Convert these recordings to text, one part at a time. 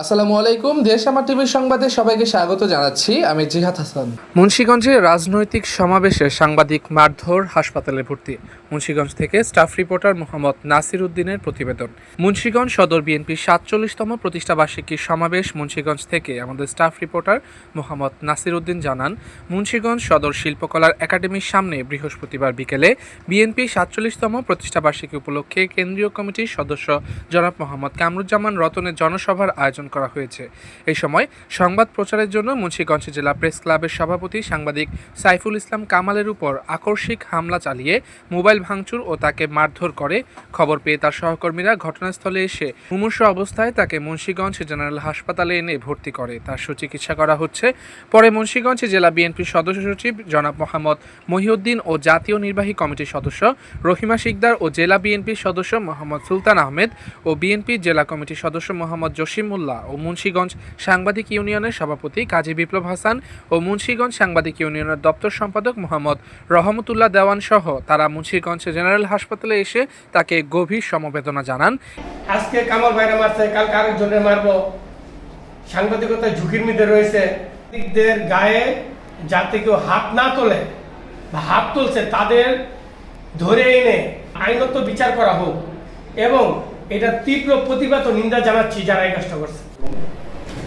আসসালামু আলাইকুম। দেশ আমার টিভির সংবাদে সবাইকে স্বাগত জানাচ্ছি। আমি জিহাদ হাসান। মুন্সীগঞ্জে রাজনৈতিক সমাবেশে সাংবাদিক মারধর হাসপাতালে ভর্তি। মুন্সীগঞ্জ থেকে স্টাফ রিপোর্টার মোহাম্মদ নাসির উদ্দিনের প্রতিবেদন। মুন্সীগঞ্জ সদর বিএনপির সাতচল্লিশতম প্রতিষ্ঠাবার্ষিকীর সমাবেশ মুন্সীগঞ্জ থেকে আমাদের স্টাফ রিপোর্টার মোহাম্মদ নাসির উদ্দিন জানান, মুন্সীগঞ্জ সদর শিল্পকলার একাডেমির সামনে বৃহস্পতিবার বিকেলে বিএনপি সাতচল্লিশতম প্রতিষ্ঠাবার্ষিকী উপলক্ষে কেন্দ্রীয় কমিটির সদস্য জনাব মোহাম্মদ কামরুজ্জামান রতনের জনসভার আয়োজন করা হয়েছে। এই সময় সংবাদ প্রচারের জন্য মুন্সীগঞ্জ জেলা প্রেস ক্লাবের সভাপতি সাংবাদিক সাইফুল ইসলাম কামালের উপর আকস্মিক হামলা চালিয়ে মোবাইল ভাঙচুর ও তাকে মারধর করে খবর পেয়ে তার সহকর্মীরা ঘটনাস্থলে এসে মুমূর্ষ অবস্থায় তাকে মুন্সীগঞ্জ জেনারেল হাসপাতালে এনে ভর্তি করে। তার সুচিকিৎসা করা হচ্ছে। পরে মুন্সীগঞ্জ জেলা বিএনপির সদস্য সচিব জনাব মোহাম্মদ মহিউদ্দিন ও জাতীয় নির্বাহী কমিটির সদস্য রহিমা শিকদার ও জেলা বিএনপির সদস্য মোহাম্মদ সুলতান আহমেদ ও বিএনপি জেলা কমিটির সদস্য মোহাম্মদ জসিমুল্লাহ। ও মুন্সীগঞ্জ সাংবাদিক ইউনিয়নের সভাপতি কাজী বিপ্লব হাসান ও মুন্সীগঞ্জ সাংবাদিক ইউনিয়নের দপ্তর সম্পাদক মোহাম্মদ রহমতুল্লাহ দেওয়ান সহ তারা মুন্সীগঞ্জ জেনারেল হাসপাতালে এসে তাকে গভীর সমবেদনা জানান। আজকে কামাল ভাইরা মারছে, কালকে আরেকজনের মারবো। সাংবাদিকতায় ঝুঁকির মধ্যে রয়েছে। গায়ে যাতে কেউ হাত না তোলে বা হাত তুলছে, তাদের ধরে এনে আইনত বিচার করা হোক এবং এটা তীব্র প্রতিবাদ ও নিন্দা জানাচ্ছি যারা এই কাজটা করছে।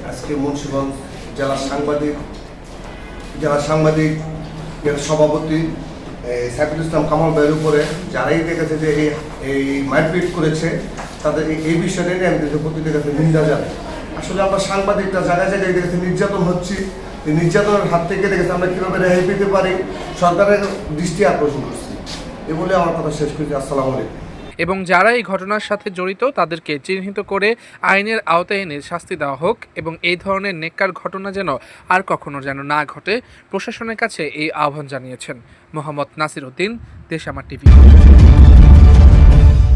আজকে মুন্সিগঞ্জ জেলা সাংবাদিক জেলা সাংবাদিক সভাপতি সাইফুল ইসলাম কামাল ভাইয়ের উপরে যারাই দেখেছে যে এই এই মারপিট করেছে, তাদের এই- বিষয়টা নিয়ে আমি দেশের কাছে নিন্দা জানাই। আসলে আমরা সাংবাদিকটা জায়গায় জায়গায় দেখেছি নির্যাতন হচ্ছে। এই নির্যাতনের হাত থেকে দেখেছি আমরা কীভাবে রেহাই পেতে পারি। সরকারের দৃষ্টি আকর্ষণ করছি। এ বলে আমার কথা শেষ করছি। আসসালামু আলাইকুম। এবং যারা এই ঘটনার সাথে জড়িত তাদেরকে চিহ্নিত করে আইনের আওতায় এনে শাস্তি দেওয়া হোক এবং এই ধরনের নেককার ঘটনা যেন আর কখনো যেন না ঘটে, প্রশাসনের কাছে এই আহ্বান জানিয়েছেন মোহাম্মদ নাসির উদ্দিন দেশ আমার টিভি।